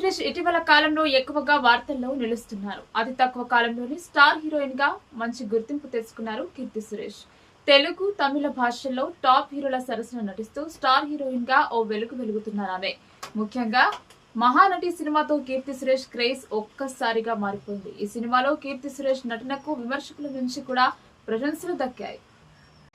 సురేష్ ఇటీవల కాలంలో ఎక్కువగా వార్తల్లో నిలుస్తున్నారు. అతి తక్కువ కాలంలోనే స్టార్ హీరోయిన్గా మంచి గుర్తింపు తెచ్చుకున్నారు కీర్తి సురేష్. తెలుగు తమిళ భాషల్లో టాప్ హీరోల సరసన నటిస్తూ స్టార్ హీరోయిన్గా ఓ వెలుగు వెలుగుతున్నారు ఆమె. ముఖ్యంగా మహానటి సినిమాతో కీర్తి సురేష్ క్రేజ్ ఒక్కసారిగా మారిపోయింది. ఈ సినిమాలో కీర్తి సురేష్ నటనకు విమర్శకుల నుంచి కూడా ప్రశంసలు దక్కాయి.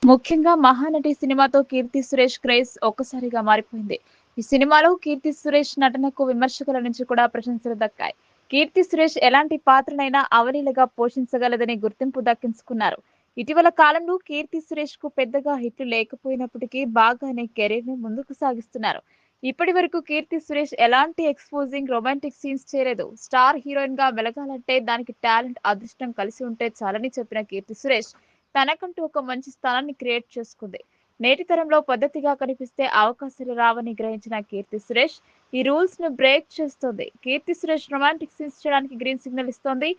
ముఖ్యంగా మహానటి సినిమాతో కీర్తి సురేష్ క్రేజ్ ఒక్కసారిగా మారిపోయింది. ఈ సినిమాలో కీర్తి సురేష్ నటనకు విమర్శకుల నుంచి కూడా ప్రశంసలు దక్కాయి. కీర్తి సురేష్ ఎలాంటి పాత్రనైనా అవలీలగా పోషించగలదని గుర్తింపు దక్కించుకున్నారు. ఇటీవల కాలంలో కీర్తి సురేష్కు పెద్దగా హిట్లు లేకపోయినప్పటికీ బాగానే కెరీర్ని ముందుకు సాగిస్తున్నారు. ఇప్పటి వరకు కీర్తి సురేష్ ఎలాంటి ఎక్స్పోజింగ్ రొమాంటిక్ సీన్స్ చేయలేదు. స్టార్ హీరోయిన్గా వెలగాలంటే దానికి టాలెంట్ అదృష్టం కలిసి ఉంటే చాలని చెప్పిన కీర్తి సురేష్ తనకంటూ ఒక మంచి స్థానాన్ని క్రియేట్ చేసుకుంది. నేటి తరంలో పద్ధతిగా కనిపిస్తే అవకాశాలు రావని గ్రహించిన కీర్తి సురేష్. ఈ రూల్స్ను బ్రేక్ చేస్తోంది. కీర్తి సురేష్ రొమాంటిక్ సీన్స్ చేయడానికి గ్రీన్ సిగ్నల్ ఇస్తోంది.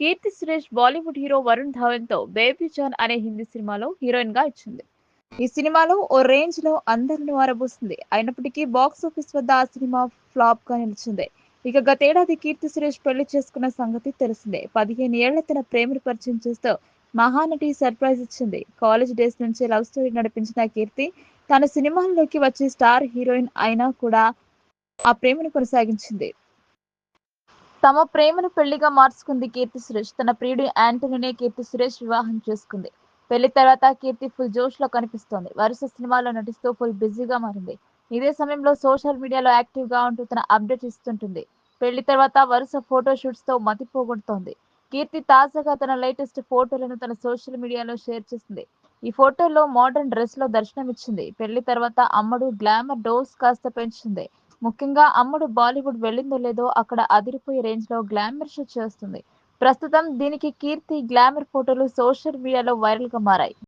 కీర్తి సురేష్ బాలీవుడ్ హీరో వరుణ్ ధవన్తో బేబీ జాన్ అనే హిందీ సినిమాలో హీరోయిన్గా ఇచ్చింది ఈ సినిమాలో ఓ రేంజ్లో అందరిని ఆరబోస్తుంది అయినప్పటికీ బాక్స్ ఆఫీస్ వద్ద ఆ సినిమా ఫ్లాప్గా నిలిచింది. ఇక గతేడాది కీర్తి సురేష్ పెళ్ళి చేసుకున్న సంగతి తెలిసిందే. పదిహేను ఏళ్ళ తన ప్రేమను పరిచయం చేస్తూ మహానటి సర్ప్రైజ్ ఇచ్చింది. కాలేజ్ డేస్ నుంచి లవ్ స్టోరీ నడిపించిన కీర్తి తన సినిమాల్లోకి వచ్చి స్టార్ హీరోయిన్ అయినా కూడా ఆ ప్రేమను కొనసాగించింది. తమ ప్రేమను పెళ్ళిగా మార్చుకుంది కీర్తి సురేష్. తన ప్రియుడు యాంటనీనే కీర్తి సురేష్ వివాహం చేసుకుంది. పెళ్ళి తర్వాత కీర్తి ఫుల్ జోష్లో కనిపిస్తోంది. వరుస సినిమాల్లో నటిస్తూ ఫుల్ బిజీగా మారింది. ఇదే సమయంలో సోషల్ మీడియాలో యాక్టివ్గా ఉంటూ తన అప్డేట్ ఇస్తుంటుంది. పెళ్ళి తర్వాత వరుస ఫోటో షూట్స్తో మతిపోగొడుతోంది కీర్తి తాజాగా తన లేటెస్ట్ ఫోటోలను తన సోషల్ మీడియాలో షేర్ చేసింది. ఈ ఫోటోలో మోడర్న్ డ్రెస్లో దర్శనమిచ్చింది పెళ్ళి తర్వాత అమ్మడు గ్లామర్ డోస్ కాస్త పెంచింది. ముఖ్యంగా అమ్మడు బాలీవుడ్ వెళ్ళిందో లేదో అక్కడ అదిరిపోయే రేంజ్లో గ్లామర్ షో చేస్తుంది. ప్రస్తుతం దీనికి కీర్తి గ్లామర్ ఫోటోలు సోషల్ మీడియాలో వైరల్గా మారాయి.